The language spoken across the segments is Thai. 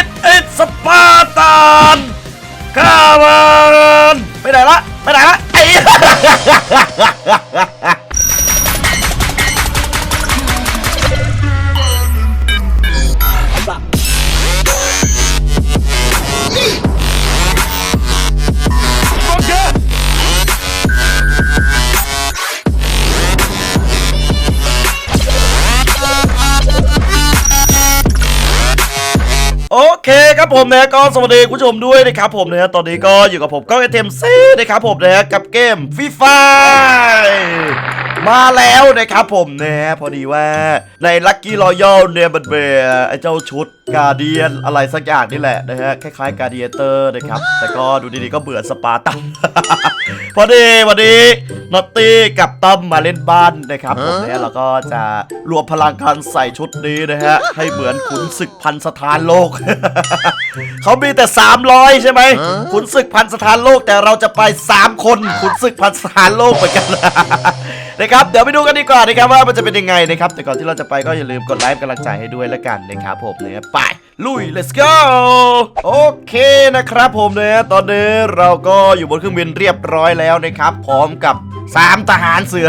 อิดอิดสปาร์ตันข้ามันไปไหนละไปไหนละไอ้ เคครับผมนะก็สวัสดีคุณผู้ชมด้วยนะครับผมนะตอนนี้ก็อยู่กับผมก็ไอเทมซีนะครับผมนะกับเกมฟีฟามาแล้วนะครับผมนะพอดีว่าในลัคกี้รอยัลเนี่ยมันเป็นไอเจ้าชุด กาเดียนอะไรสักอย่างนี่แหละนะฮะคล้ายๆกาเดียเตอร์นะครับ แต่ก็ดูดีๆก็เบื่อสปาร์ตันพอดีวันนี้นอตตี้กับต้อมมาเล่นบ้านนะครับผมเนี่ยเราก็จะรวมพลังการใส่ชุดนี้นะฮะให้เหมือนขุนศึกพันสถานโลก เขามีแต่ 300 ใช่ไหมขุนศึกพันสถานโลกแต่เราจะไป 3 คนขุนศึกพันสถานโลกเหมือนกันนะครับเดี๋ยวไปดูกันดีกว่านะครับว่ามันจะเป็นยังไงนะครับแต่ก่อนที่เราจะไปก็อย่าลืมกดไลค์เป็นกำลังใจให้ด้วยละกันนะครับผมเนี่ยไปลุย let's go โอเคนะครับผมเนี่ยตอนนี้เราก็อยู่บนเครื่องบินเรียบร้อยแล้วนะครับ พร้อมกับ3ทหารเสือ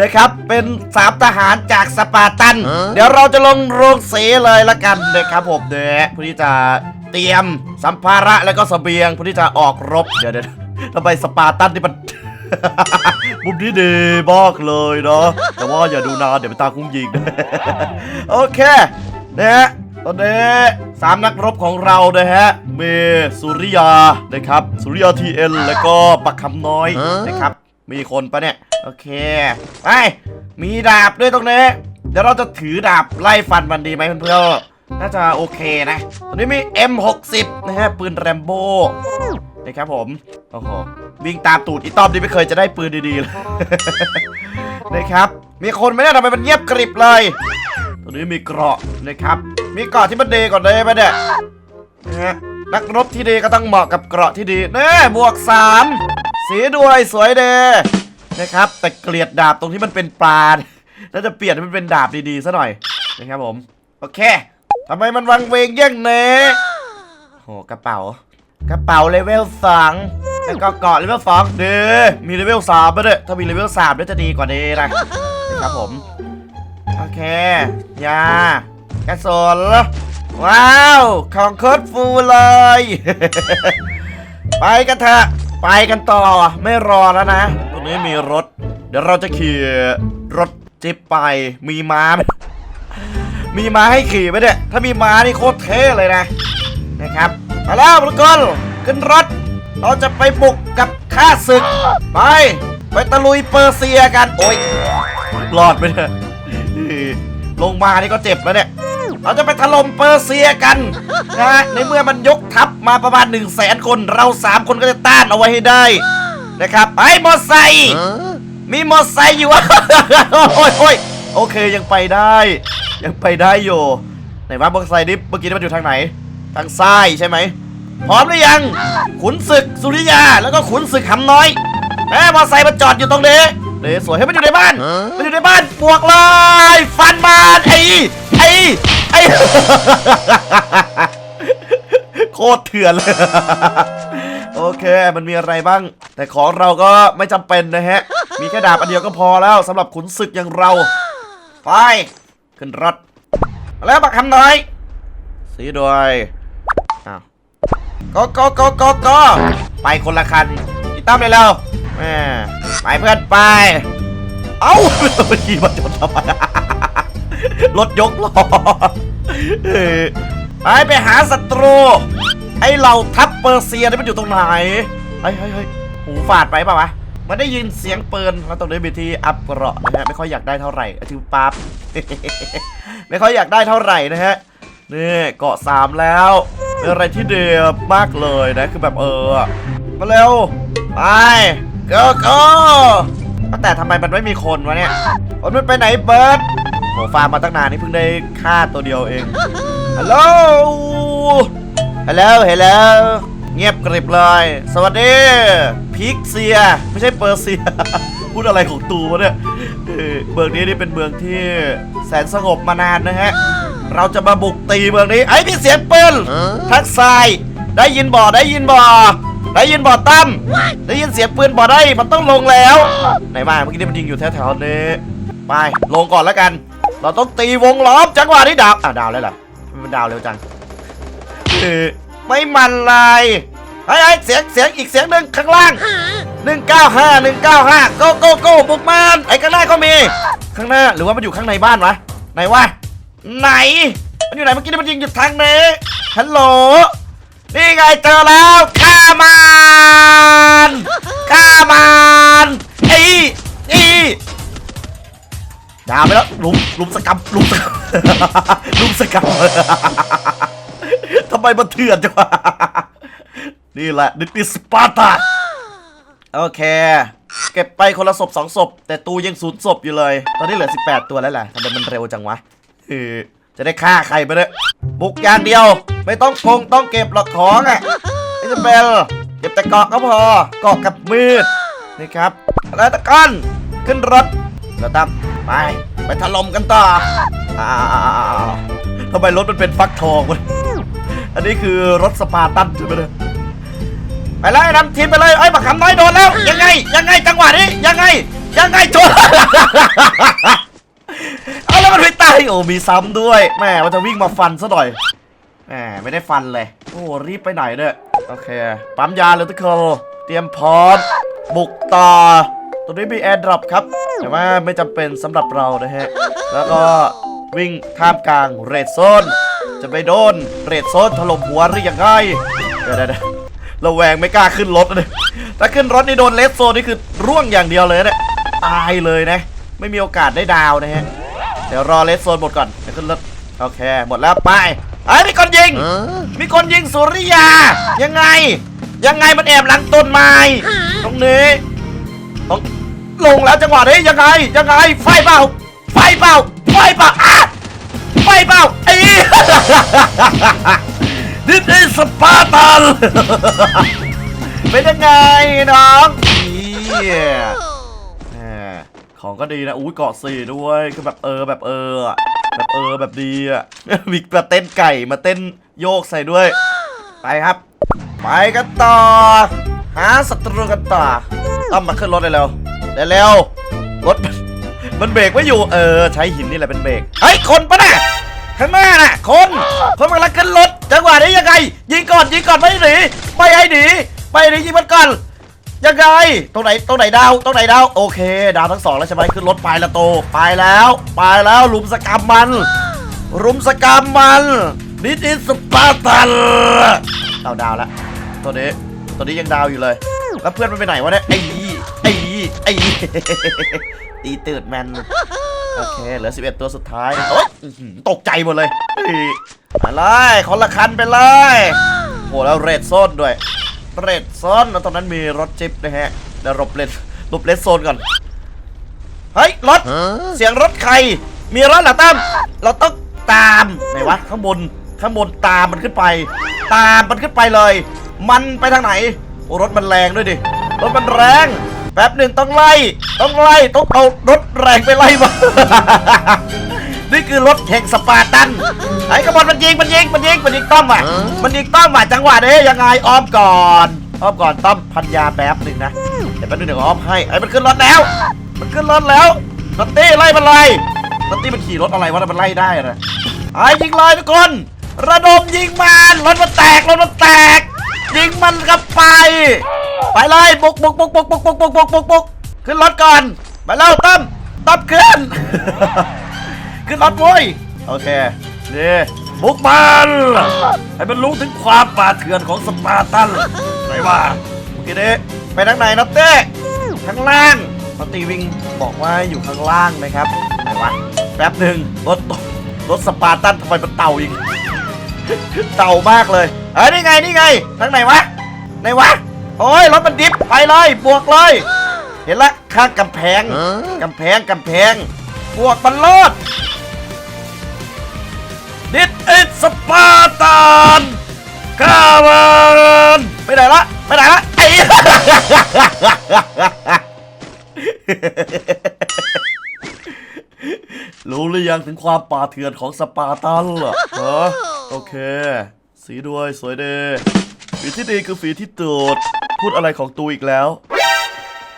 นะครับ เป็น3ทหารจากสปาร์ตัน เดี๋ยวเราจะลงโรงเสเลยละกันนะครับผมเนี่ยเพื่อที่จะเตรียมสัมภาระแล้วก็เสบียงเพื่อที่จะออกรบ เดี๋ยวเดี๋ยวทำไมสปาร์ตันที่มันมุมนี้ดีมากเลยเนาะแต่ว่าอย่าดูนานเดี๋ยวไปตาคุ้งยิงโอเค นะฮะตอนนี้สามนักรบของเรานะฮะเมสุริยานะครับสุริยาทีเอ็นแล้วก็ปักคำน้อยนะครับ มีคนปะเนี่ย โอเคไปมีดาบด้วยตรงนี้ เดี๋ยวเราจะถือดาบไล่ฟันมันดีไหมเพื่อนๆน่าจะโอเคนะ ตอนนี้มี M60 นะฮะปืนแรมโบ้นะครับผมโอ้โหวิ่งตามตูดอีต้อมนี่ไม่เคยจะได้ปืนดีๆเลยนะครับ มีคนไหมเนี่ยทำไมมันเงียบกริบเลย ตรงนี้มีเกราะนะครับ มีเกราะที่มันดีก่อนเลยไหมเนี่ยนะฮะนักรบที่ดีก็ต้องเหมาะกับเกราะที่ดีเน่บวกสามสีด้วยสวยเดนะครับ แต่เกลียดดาบตรงที่มันเป็นปลาน่าจะเปลี่ยนให้มันเป็นดาบดีๆซะหน่อยนะครับผม โอเคทำไมมันวังเวงเยี่ยงเนี้โหกระเป๋า กระเป๋าเลเวลสองแล้วก็เกาะเลเวลสองเด้อมีเลเวลสามด้วยถ้ามีเลเวลสามน่าจะดีกว่านี้นะนะครับผม เค ยากระสนว้าว ของโคตรฟูเลย ไปกันเถอะไปกันต่อไม่รอแล้วนะตรงนี้มีรถ เดี๋ยวเราจะขี่รถจิ๊บไปมีม้า มีม้าให้ขี่ไหมเนี่ยถ้ามีม้านี่โคตรเท่เลยนะนะครับมาแล้วทุกคนขึ้นรถ เราจะไปบุกกับข้าศึก ไป ไปตะลุยเปอร์เซียกัน โอ้ยรอดไปเนี่ย ลงมานี่ก็เจ็บแล้วเนี่ย เราจะไปถล่มเปอร์เซียกันนะฮะในเมื่อมันยกทัพมาประมาณ1นึ่งแสนคน เราสามคนก็จะต้านเอาไว้ให้ได้นะครับไอ้มอไซค์มีมอไซค์อยู่โอ้ยโอ้ยโอเคยังไปได้ ยังไปได้อยู่ไหนว่ามอไซค์นี่เมื่อกี้นี่มันอยู่ทางไหน ทางซ้ายใช่ไหมพร้อมหรือยัง ขุนศึกสุริยาแล้วก็ขุนศึกหำน้อยแหมมอไซค์มันจอดอยู่ตรงนี้ เดสวยให้มันอยู่ในบ้าน มันอยู่ในบ้านบวกเลยฟันมันไอ้ไอ้ไอ้โคตรเถื่อนเลยโอเค มันมีอะไรบ้าง แต่ของเราก็ไม่จำเป็นนะฮะ มีแค่ดาบอันเดียวก็พอแล้วสำหรับขุนศึกอย่างเรา ไป ขึ้นรถ แล้วบักคำน้อยสีด้วยอ้าวก็ก็ก็ก็ก็ไปคนละคันอีตั้มเลยแล้ว แม่ไปเพื่อนไป เอ้าขี่มาจนทำไมรถยกล้อเออไปไปหาศัตรู ไอเหล่าทัพเปอร์เซียนี่มันอยู่ตรงไหนเฮ้ยเฮ้ยหูฝาดไปป่าวะมันได้ยินเสียงปืนแล้วตรงนี้มีที่อัพเกราะนะฮะไม่ค่อยอยากได้เท่าไหร่อาทิวปั๊บไม่ค่อยอยากได้เท่าไหร่นะฮะนี่เกาะสามแล้วเป็นอะไรที่เดือดมากเลยนะคือแบบเออมาเร็วไป go go แต่ทำไมมันไม่มีคนวะเนี่ยคนมันไปไหนเบิร์ดโหฟาร์มมาตั้งนานนี่เพิ่งได้ฆ่าตัวเดียวเองฮัลโหลฮัลโหลฮัลโหลเงียบกริบเลย สวัสดี พิกเซีย ไม่ใช่เปอร์เซีย พูดอะไรของตูวะเนี่ยเมืองนี้นี่เป็นเมืองที่แสนสงบมานานนะฮะ เราจะมาบุกตีเมืองนี้ ไอ้พี่เสียงปืนทักทราย ได้ยินบ่ได้ยินบ่ ได้ยินบ่ตั้มได้ยินเสียงปืนบ่ได้มันต้องลงแล้วไหนมาเมื่อกี้นี่มันยิงอยู่แถวๆนี้ไปลงก่อนแล้วกัน เราต้องตีวงล้อมจังหวะนี้ดาวอะดาวแล้วเหรอทำไมมันดาวเร็วจังเออไม่มันเลยไอ้ไอ้ยเสียงเสียงอีกเสียงหนึ่งข้างล่าง195 195 go go go บุกมันไอ้ข้างหน้าก็มี ข้างหน้าหรือว่ามันอยู่ข้างในบ้านวะไหนวะไหน มันอยู่ไหนเมื่อกี้นี่มันยิงอยู่ทางนี้ฮัลโหล นี่ไงเจอแล้วฆ่ามันฆ่ามันไอ้ไอ้ดาวไปแล้วลุมลุมสกรรมลุมสกรรมลุมสกรรมทำไมมันเถื่อนจังวะนี่แหละนิติสปาร์ตาโอเค เก็บไปคนละศพสองศพ แต่ตูยังศูนย์ศพอยู่เลย ตอนนี้เหลือ 18 ตัวแล้วแหละทำไมมันเร็วจังวะจะได้ฆ่าใครไปเลย บุกอย่างเดียว ไม่ต้องคงต้องเก็บหรอกของอะอิซาเบลเก็บแต่เกาะก็พอเกาะกับมืดนี่ครับแล้วตะก้อนขึ้นรถแล้วตั้มไปไปถล่มกันต่ออ่าทำไมรถมันเป็นฟักทองวะอันนี้คือรถสปาร์ตันใช่ไหมเนี่ยไปเลยนำทีมไปเลยไอ้บักคำน้อยโดนแล้ว ยังไง ยังไงจังหวะนี้ยังไง ยังไงชน มันไม่ตายโอ้มีซ้ำด้วยแม่มันจะวิ่งมาฟันซะหน่อยแหมไม่ได้ฟันเลย โอ้รีบไปไหนเนี่ยโอเค ปั๊มยาเลยทุกคนเตรียมพร้อมบุกต่อตรงนี้มีแอร์ดรอปครับ แต่ว่าไม่จำเป็นสำหรับเรานะฮะ แล้วก็วิ่งท่ามกลางเรดโซน จะไปโดนเรดโซนถล่มหัวหรือยังไงเดี๋ยวเดี๋ยวเระแวงไม่กล้าขึ้นรถเลยถ้าขึ้นรถนี่โดนเลดโซนนี่คือร่วงอย่างเดียวเลยเนี่ยตายเลยนะ ไม่มีโอกาสได้ดาวนะฮะ ดี๋ยวรอเลดโซนหมดก่อนเดี๋ยวขึ้นรถโอเค หมดแล้วไปไอ้ยมีคนยิง มีคนยิงสุริยา ยังไง ยังไงมันแอบหลังต้นไม้ตรงนี้ต้องลงแล้วจังหวะนี้ยังไง ยังไง ไฟเปล่า ไฟเปล่า ไฟเปล่าอะไฟเปล่าไอ้นี่ is สปาร์ตันเป็นยังไงน้องเหี้ยแหม ของก็ดีนะอุ้ยเกาะสี่ด้วยคือแบบเออแบบเออแบบเออแบบดีอะมีมาเต้นไก่มาเต้นโยกใส่ด้วย ไปครับ ไปกันต่อ หาศัตรูกันต่อต้องมาขึ้นรถเลยเร็วเร็วๆรถมันมันเบรกไม่อยู่เออ ใช้หินนี่แหละเป็นเบรกเฮ้ยคนปะน่ะข้างหน้าน่ะ คนคนกำลังขึ้นรถจังหวะนี้ยังไงยิงก่อนยิงก่อนไม่หนีไม่ให้หนีไม่หนียิงมันก่อน ยังไงตรงไหนตรงไหนดาวตรงไหนดาวโอเค ดาวทั้งสองแล้วใช่ไหมขึ้นรถไปละโต ไปแล้วไปแล้วลุมสกรรมมัน รุมสกรรมมันดิสอิสปาร์ตันเอาดาวแล้วตัวนี้ตัวนี้ยังดาวอยู่เลย แล้วเพื่อนมันไปไหนวะเนี่ยไอ้ไอ้ไอ้ตีตืดแมนโอเคเหลือ 11 ตัวสุดท้ายโอ๊ยตกใจหมดเลยเฮ้ยไปเลยคนละคันไปเลยโหแล้วเรดโซนด้วย เรดโซนแล้วตอนนั้นมีรถจิ๊บนะฮะเดี๋ยวหลบเลนหลบเลนโซนก่อนเฮ้ยรถเสียงรถใคร มีรถเหรอตั้มเราต้องตามไหนวะข้างบนข้างบนตามมันขึ้นไป ตามมันขึ้นไปเลย มันไปทางไหนโอ้รถมันแรงด้วยดิรถมันแรงแป๊บหนึ่งต้องไล่ ต้องไล่ ต้องเอารถแรงไปไล่มา นี่คือรถแห่งสปาร์ตันไอ้กระบอกมันยิงมันยิงมันยิงมันยิงต้อมว่ะมันยิงต้อมว่ะจังหวะนี้ยังไงอ้อมก่อนอ้อมก่อนต้อมพันยาแป๊บหนึ่งนะเดี๋ยวแป๊บนึงเดี๋ยวอ้อมให้ไอ้มันขึ้นรถแล้ว มันขึ้นรถแล้วนัตตี้ไล่มันเลยนัตตี้มันขี่รถอะไรวะแล้วมันไล่ได้นะไอ้ยิงเลยทุกคน ระดมยิงมันรถมันแตกรถมันแตก ยิงมันกลับไป ไปเลยบุกบุกบุกบุกบุกบุกบุกบุกบุกบุกขึ้นรถก่อนไปแล้วตั้มตั้มขึ้น ขึ้นรถโว้ยโอเคนี่บุกมันให้มันรู้ถึงความป่าเถื่อนของสปาร์ตันไหนว่าโอเคเด้ไปทางไหนนัตเต้ข้างล่างนัตตีวิ่งบอกว่าอยู่ข้างล่างนะครับไหนวะแป๊บหนึ่งรถรถสปาร์ตันทำไมมันเต่าอีกเต่ามากเลยเอ้ยนี่ไงนี่ไงทางไหนวะไหนวะโอ้ยรถมันดิฟไปเลยบวกเลยเห็นละข้างกำแพงกำแพงกำแพงบวกมันโลด This is Spartan ข้ามันไปไหนละไปไหนละไอ้รู้หรือยังถึงความป่าเถื่อนของสปาร์ตันเหรอฮะโอเค สีด้วยสวยเดฝีที่ดีคือฝีที่ตูด พูดอะไรของตูอีกแล้ว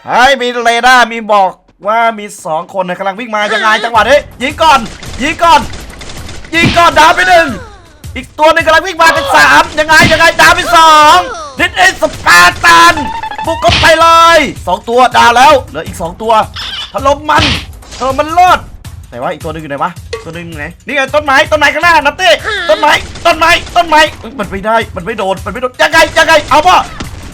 ไฮ้ยมีเรดาร์มีบอกว่ามีสองคนนกำลังวิ่งมายังไงจังหวะนี้ยิงก่อน ยิงก่อน ยิงก่อนดาวไปหนึ่งอีกตัวหนึงกำลังวิ่งมาเป็นสามยังไงยังไงดาวไปสองทิศเอสปาร์ตันบุกเข้าไปเลยสองตัวดาวแล้วเหลืออีกสองตัวถล่มมันเออมันรอดไหนวะอีกตัวหนึงอยู่ไหนวะตัวหนึงไหนนี่ไงต้นไม้ต้นไม้ข้างหน้านัตตี้ต้นไม้ต้นไม้ต้นไม้มันไม่ได้มันไม่โดนมันไม่โดนยังไงยังไงเอาป่ะ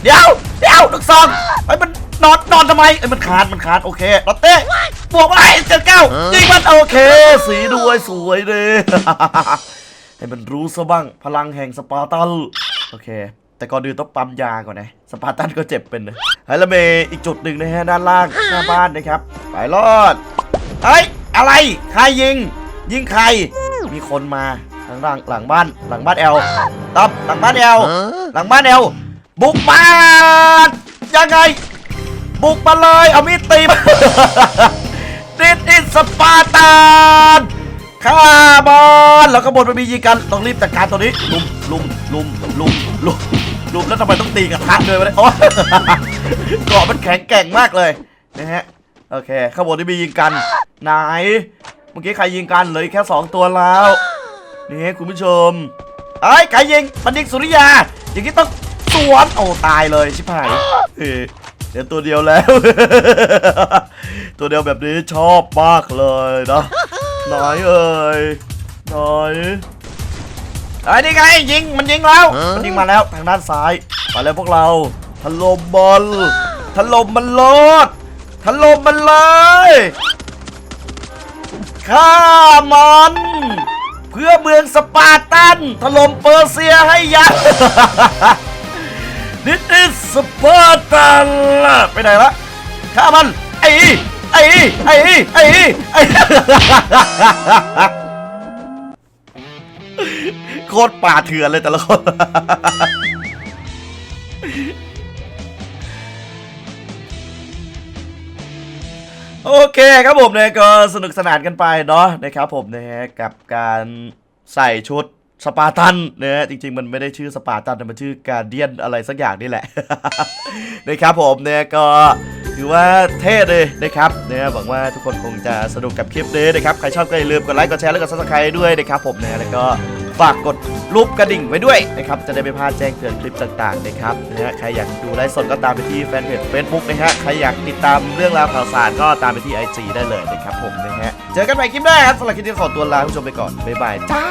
เดี๋ยวเดี๋ยวลูกซองไอ้มัน นอนนอนทำไมไอ้ยมันขาดมันขาดโอเคนัตตี้บวกไปเจ็ดเก้ายิงมันโอเค สีด้วยสวยเลยให้มันรู้ซะบ้างพลังแห่งสปาร์ตันโอเค แต่ก่อนอื่นต้องปั๊มยาก่อนนะสปาร์ตันก็เจ็บเป็นนะไฮละเมอีกจุดหนึ่งนะฮะด้านล่างหน้าบ้านนะครับไปรอดเฮ้ยอะไรใครยิง ยิงใคร มีคนมาทางหลังหลังบ้านหลังบ้านแอลตับหลังบ้านแอลหลังบ้านแอลบุกมายังไง บุกมาเลยเอามีดตีมาดิดอินสปาร์ตันข้าบอลแล้วก็บนไปมียิงกันต้องรีบจัดการตัวนี้ลุมลุมลุมลุมลุมลุมแล้วทำไมต้องตีกับทักเลยวะเนี่ยโอ้เกาะมันแข็งแกร่งมากเลยนะฮะโอเคข้างบนนี่มียิงกันไหนเมื่อกี้ใครยิงกันเหลยแค่สองตัวแล้วนี่คุณผู้ชมไอ้ใครยิงมันยิงสุริยาอย่างนี้ต้องสวนโอ้ตายเลยชิบหาย เฮ้ยเดี๋ยวตัวเดียวแล้ว ตัวเดียวแบบนี้ชอบมากเลยนะไหนเอ่ยไหนไอ้นี่ไงยิงมันยิงแล้วมันยิงมาแล้วทางด้านซ้ายมาแล้วพวกเราถล่มบอลถล่มมันโลดถล่มมันเลยฆ่ามันเพื่อเมืองสปาร์ตันถล่มเปอร์เซียให้ยับ This is Sparta ไปไหนวะฆ่ามันไอ้ไอ้ไอ้ไอ้ไอ้โคตรป่าเถื่อนเลยแต่ละคนโอเคครับผมเนี่ยก็สนุกสนานกันไปเนาะนะครับผมนะฮะกับการใส่ชุด สปาร์ตันนะฮะจริงๆ มันไม่ได้ชื่อสปาร์ตันแต่มันชื่อการเดียนอะไรสักอย่างนี่แหละ นะครับผมเนี่ยก็ถือว่าเท่เลยนะครับเนี่ยหวังว่าทุกคนคงจะสนุกกับคลิปนี้นะครับ ใครชอบก็อย่าลืมกดไลค์กดแชร์และกดซับสไครต์ด้วยนะครับผมเนี่ยแล้วก็ฝากกดรูปกระดิ่งไว้ด้วยนะครับ จะได้ไม่พลาดแจ้งเตือนคลิปต่างๆนะครับนะฮะใครอยากดูไลฟ์สดก็ตามไปที่แฟนเพจ Facebook นะฮะใครอยากติดตามเรื่องราวข่าวสารก็ตามไปที่ IG ได้เลยนะครับผมนะฮะเจอกันใหม่คลิปหน้าครับสำหรับคลิปนี้ขอตัวลาผู้ชมไปก่อนบ๊ายบายจ้า